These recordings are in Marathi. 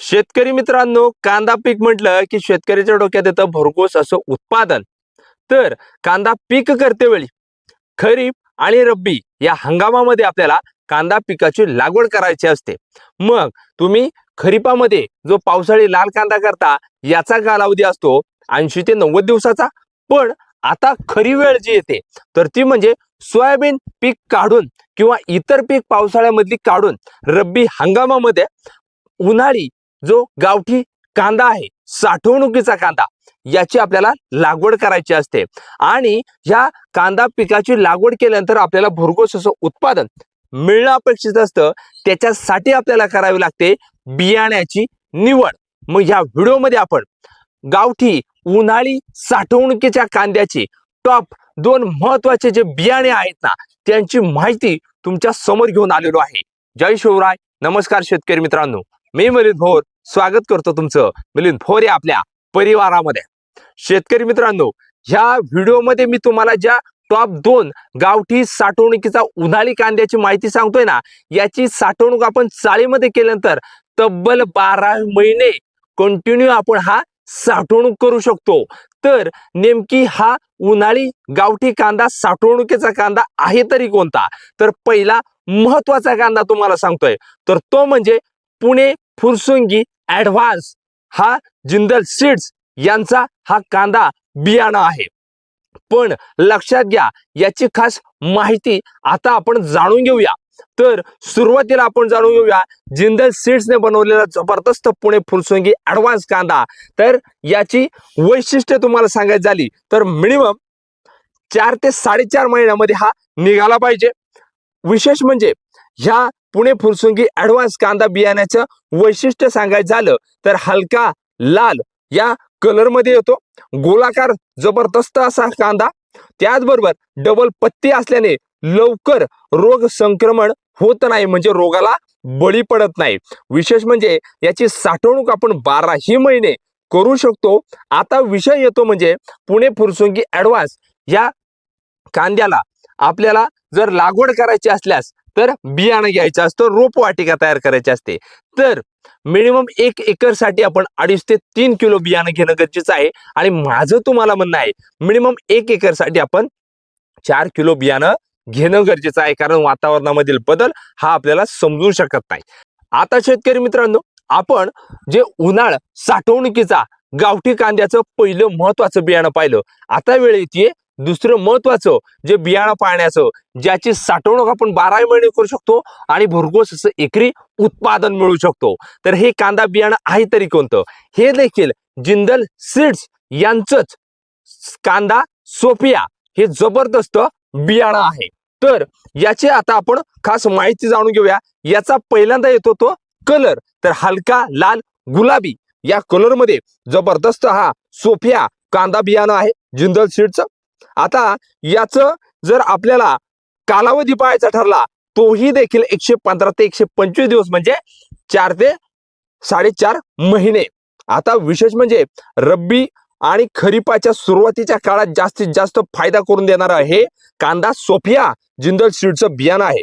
शेतकरी मित्रांनो कांदा पीक म्हटलं की शेतकऱ्याच्या डोक्यात येतं भरघोस असं उत्पादन. तर कांदा पीक करते वेळी खरीप आणि रब्बी या हंगामामध्ये आपल्याला कांदा पिकाची लागवड करायची असते. मग तुम्ही खरीपामध्ये जो पावसाळी लाल कांदा करता याचा कालावधी असतो ऐंशी ते नव्वद दिवसाचा. पण आता खरी वेळ जी येते तर ती म्हणजे सोयाबीन पीक काढून किंवा इतर पीक पावसाळ्यामधली काढून रब्बी हंगामामध्ये उन्हाळी जो गावठी कांदा आहे साठवणुकीचा कांदा याची आपल्याला लागवड करायची असते. आणि ह्या कांदा पिकाची लागवड केल्यानंतर आपल्याला भरघोस असं उत्पादन मिळणं अपेक्षित असतं. त्याच्यासाठी आपल्याला करावी लागते बियाण्याची निवड. मग ह्या व्हिडिओमध्ये आपण गावठी उन्हाळी साठवणुकीच्या कांद्याची टॉप दोन महत्त्वाचे जे बियाणे आहेत ना त्यांची माहिती तुमच्यासमोर घेऊन आलेलो आहे. जय शिवराय. नमस्कार शेतकरी मित्रांनो. मी मिलिंद भोर स्वागत करतो तुमचं. मिलिंद भोर या आपल्या परिवारामध्ये. शेतकरी मित्रांनो ह्या व्हिडिओमध्ये मी तुम्हाला ज्या टॉप दोन गावठी साठवणुकीचा उन्हाळी कांद्याची माहिती सांगतोय ना याची साठवणूक आपण चाळीमध्ये केल्यानंतर तब्बल बारा महिने कंटिन्यू आपण हा साठवणूक करू शकतो. तर नेमकी हा उन्हाळी गावठी कांदा साठवणुकीचा कांदा आहे तरी कोणता? तर पहिला महत्त्वाचा कांदा तुम्हाला सांगतोय. तर तो म्हणजे पुणे फुरसुंगी ऍडव्हान्स हा जिंदल सीड्स यांचा हा कांदा बियाणं आहे. पण लक्षात घ्या याची खास माहिती आता आपण जाणून घेऊया. तर सुरुवातीला आपण जाणून घेऊया जिंदल सीड्सने बनवलेला जबरदस्त पुणे फुलसुंगी ॲडव्हान्स कांदा. तर याची वैशिष्ट्य तुम्हाला सांगायची झाली तर मिनिमम चार ते साडेचार महिन्यामध्ये हा निघाला पाहिजे. विशेष म्हणजे ह्या पुणे फुरसुंगी ॲडव्हान्स कांदा बियाण्याचं वैशिष्ट्य सांगायचं झालं तर हलका लाल या कलरमध्ये येतो. गोलाकार जबरदस्त असा कांदा. त्याचबरोबर डबल पत्ती असल्याने लवकर रोग संक्रमण होत नाही म्हणजे रोगाला बळी पडत नाही. विशेष म्हणजे याची साठवणूक आपण बाराही महिने करू शकतो. आता विषय येतो म्हणजे पुणे फुरसुंगी ॲडव्हान्स या कांद्याला आपल्याला जर लागवड करायची असल्यास तर बियाणं घ्यायचं असतं रोपवाटिका तयार करायची असते. तर मिनिमम एक एकरसाठी आपण अडीच ते तीन किलो बियाणं घेणं गरजेचं आहे. आणि माझं तुम्हाला म्हणणं आहे मिनिमम एक एकरसाठी आपण चार किलो बियाणं घेणं गरजेचं आहे. कारण वातावरणामधील बदल हा आपल्याला समजू शकत नाही. आता शेतकरी मित्रांनो आपण जे उन्हाळ साठवणुकीचा गावठी कांद्याचं पहिलं महत्वाचं बियाणं पाहिलं. आता वेळ येते दुसरं महत्वाचं जे बियाणं पाण्याचं ज्याची साठवणूक आपण बाराही महिने करू शकतो आणि भरघोस असं एकरी उत्पादन मिळू शकतो. तर हे कांदा बियाणं आहे तरी कोणतं? हे देखील जिंदल सीड्स यांचंच कांदा सोफिया हे जबरदस्त बियाणं आहे. तर याची आता आपण खास माहिती जाणून घेऊया. याचा पहिल्यांदा येतो तो कलर. तर हलका लाल गुलाबी या कलरमध्ये जबरदस्त हा सोफिया कांदा बियाणं आहे. जिंदल सीडचं आता याचं जर आपल्याला कालावधी पाहायचा ठरला तोही देखील एकशे पंधरा ते एकशे पंचवीस दिवस म्हणजे चार ते साडेचार महिने. आता विशेष म्हणजे रब्बी आणि खरीपाच्या सुरुवातीच्या काळात जास्तीत जास्त फायदा करून देणारं हे कांदा सोफिया जिंदल सीडचं बियाणं आहे.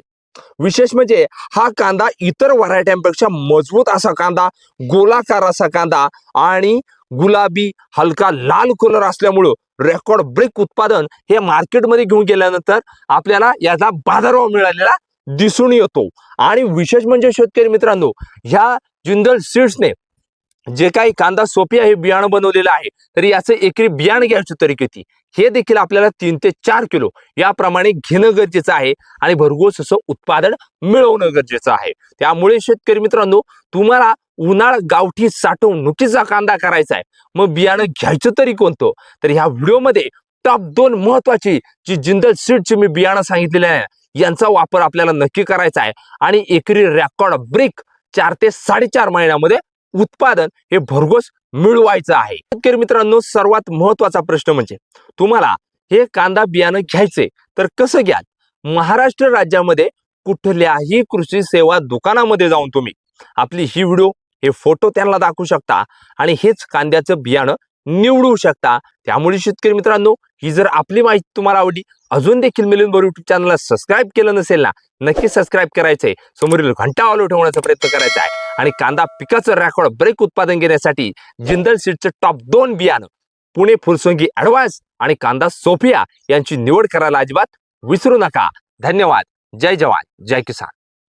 विशेष म्हणजे हा कांदा इतर व्हरायट्यांपेक्षा मजबूत असा कांदा गोलाकार असा कांदा आणि गुलाबी हलका लाल कलर असल्यामुळं रेकॉर्ड ब्रेक उत्पादन हे मार्केटमध्ये घेऊन गेल्यानंतर आपल्याला याचा बाजारभाव मिळालेला दिसून येतो. आणि विशेष म्हणजे शेतकरी मित्रांनो ह्या जिंदल सीड्सने जे काही कांदा सोपी आहे बियाणं बनवलेलं आहे तर याचं एकरी बियाणं घ्यायचं तरी किती? हे देखील आपल्याला तीन ते चार किलो याप्रमाणे घेणं गरजेचं आहे आणि भरघोस असं उत्पादन मिळवणं गरजेचं आहे. त्यामुळे शेतकरी मित्रांनो तुम्हाला उन्हाळ गावठी साठवणुकीचा कांदा करायचा आहे. मग बियाणं घ्यायचं तरी कोणतं? तर ह्या व्हिडिओमध्ये टॉप दोन महत्वाची जी जिंदल सीडची मी बियाणं सांगितलेली आहे यांचा वापर आपल्याला नक्की करायचा आहे. आणि एकरी रेकॉर्ड ब्रेक चार ते साडेचार महिन्यामध्ये उत्पादन हे भरघोस मिळवायचं आहे. शेतकरी मित्रांनो सर्वात महत्त्वाचा प्रश्न म्हणजे तुम्हाला हे कांदा बियाणं घ्यायचे तर कसं घ्याल? महाराष्ट्र राज्यामध्ये कुठल्याही कृषी सेवा दुकानामध्ये जाऊन तुम्ही आपली ही व्हिडिओ हे फोटो त्यांना दाखवू शकता आणि हेच कांद्याचं बियाणं निवडू शकता. त्यामुळे शेतकरी मित्रांनो ही जर आपली माहिती तुम्हाला आवडली अजून देखील मिलिंद बोर युट्यूब चॅनलला सबस्क्राईब केलं नसेल ना नक्की सबस्क्राईब करायचंय. समोरील घंटा ऑलो ठेवण्याचा प्रयत्न करायचा आहे. आणि कांदा पिकाचं रेकॉर्ड ब्रेक उत्पादन घेण्यासाठी जिंदल सीडचं टॉप दोन बियाणं पुणे फुलसोंगी ॲडव्हान्स आणि कांदा सोफिया यांची निवड करायला अजिबात विसरू नका. धन्यवाद. जय जवान. जय किसान.